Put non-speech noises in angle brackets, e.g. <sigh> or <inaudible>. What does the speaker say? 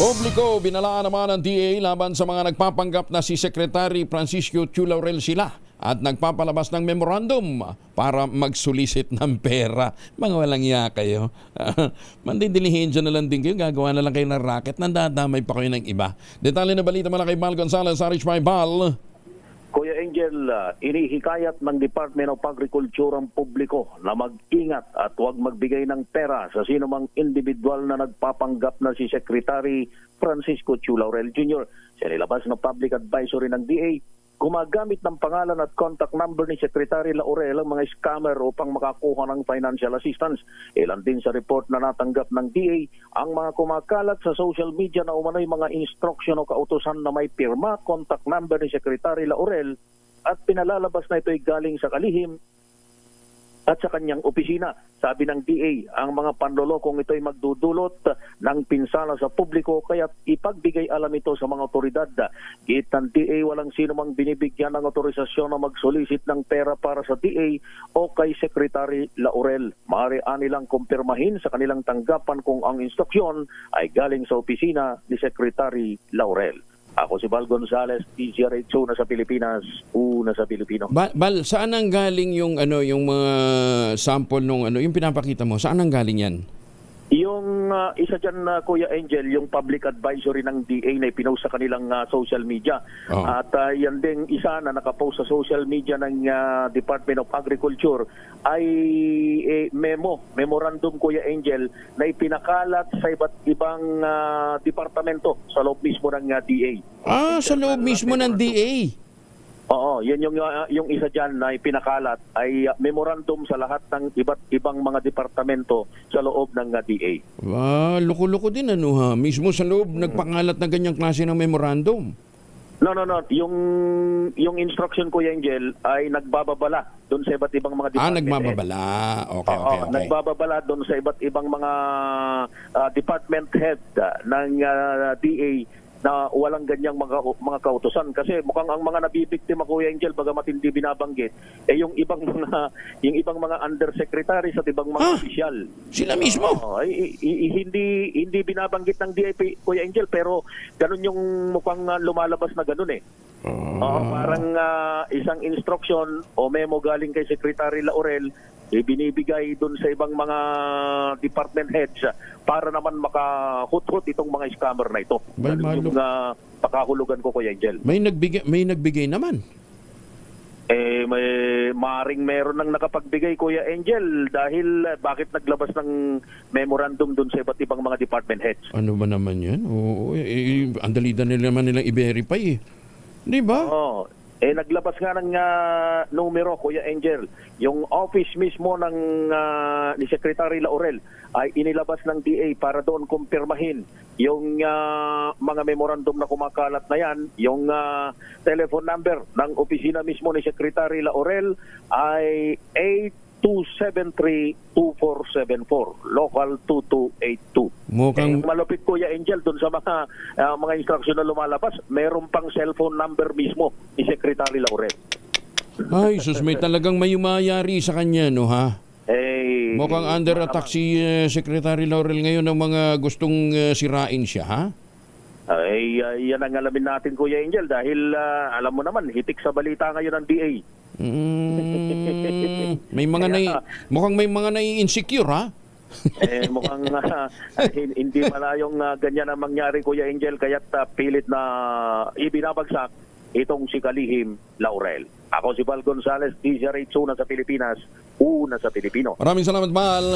Publiko, binalaan naman ng DA laban sa mga nagpapanggap na si Secretary Francisco Chulaurel sila at nagpapalabas ng memorandum para magsulisit ng pera. Mga walang iya kayo. <laughs> Mandidilihin dyan na lang din kayo. Gagawa na lang kayo ng racket. Nandadamay pa kayo ng iba. Detalye na balita mula kay Bal Gonzalez, Rich by Bal. Angel, uh, inihikayat ng Department of Agriculture ang publiko na mag-ingat at huwag magbigay ng pera sa sino mang individual na nagpapanggap na si Secretary Francisco Chu Laurel Jr. Sa nilabas ng public advisory ng DA, gumagamit ng pangalan at contact number ni Secretary Laurel ang mga scammer upang makakuha ng financial assistance. Ilan din sa report na natanggap ng DA ang mga kumakalat sa social media na umano'y mga instruction o kautusan na may pirma, contact number ni Secretary Laurel at pinalalabas na ito'y galing sa kalihim at sa kanyang opisina. Sabi ng DA, ang mga panlolokong ito'y magdudulot ng pinsala sa publiko kaya ipagbigay alam ito sa mga otoridad. Git ng DA, walang sino mang binibigyan ng otorisasyon na magsolicit ng pera para sa DA o kay Secretary Laurel. Maaari nilang kumpirmahin sa kanilang tanggapan kung ang instruksyon ay galing sa opisina ni Secretary Laurel. Ako si Val Gonzales, DZRH una sa Pilipinas, una sa Pilipino. Bal, Bal, saan ang galing yung ano yung mga sample nung ano yung pinapakita mo? Saan ang galing yan? Yung ah, isa dyan, na Kuya Angel, yung public advisory ng DA na ipinost sa kanilang ah, social media. Oo. At ah, yan ding isa na nakapost sa social media ng ah, Department of Agriculture ay eh, memo, memorandum Kuya Angel na ipinakalat sa iba't ibang ah, departamento sa loob mismo ng ah, DA. Ah, sa loob mismo ng DA. Oo, yan yung uh, yung isa diyan na ipinakalat ay uh, memorandum sa lahat ng iba't ibang mga departamento sa loob ng uh, DA. Ah, loko-loko din ano ha. Mismo sa loob nagpangalat na ganyang klase ng memorandum. No, no, no. Yung yung instruction ko, Angel, ay nagbababala doon sa iba't ibang mga Ah, department. nagmamabala. Okay, Oo, okay, okay. nagbababala doon sa iba't ibang mga ah, department head ah, ng ah, DA na walang ganyang mga mga kautusan kasi mukhang ang mga nabibiktima Kuya Angel bagamat hindi binabanggit eh yung ibang <laughs> mga yung ibang mga undersecretaries at ibang mga Ah, opisyal Sila mismo. Oo, ay, i- hindi hindi binabanggit ng DIP Kuya Angel pero ganun yung mukhang ah, lumalabas na ganun eh. Oo, parang ah, isang instruction o memo galing kay Secretary Laurel ibinibigay doon sa ibang mga department heads ah, para naman makahut-hut itong mga scammer na ito. Ganun yung ah, pakahulugan ko Kuya Angel. May nagbigay may nagbigay naman. Eh, may maring meron ng nakapagbigay Kuya Angel dahil ah, bakit naglabas ng memorandum doon sa iba't ibang mga department heads. Ano ba naman 'yan? Oo, eh, eh, ang dalida nila naman nilang i-verify eh. 'Di ba? Oo. Eh naglabas nga ng ah, numero Kuya Angel. Yung office mismo ng ah, ni Secretary Laurel ay inilabas ng DA para doon kumpirmahin yung ah, mga memorandum na kumakalat na yan. Yung ah, telephone number ng opisina mismo ni Secretary Laurel ay 8273-2474, local 2282. Mukhang Eh, malupit Kuya Angel doon sa mga ah, mga instruction na lumalabas, meron pang cellphone number mismo ni Secretary Laurel. ay sus may talagang may umayari sa kanya no ha. Eh, Mukhang under attack si eh, Secretary Laurel ngayon ng mga gustong eh, sirain siya ha. Ay, ah, yan ang alamin natin Kuya Angel dahil ah, alam mo naman, hitik sa balita ngayon ng DA. Mm, may mga nai, mukhang may mga nai-insecure ha. eh, mukhang <laughs> hin- hindi malayong ah, ganyan ang mangyari Kuya Angel kaya't ah, pilit na ibinabagsak itong si Kalihim Laurel. Ako si Val Gonzales, DZRH, una sa Pilipinas, una sa Pilipino. Maraming salamat, Bal.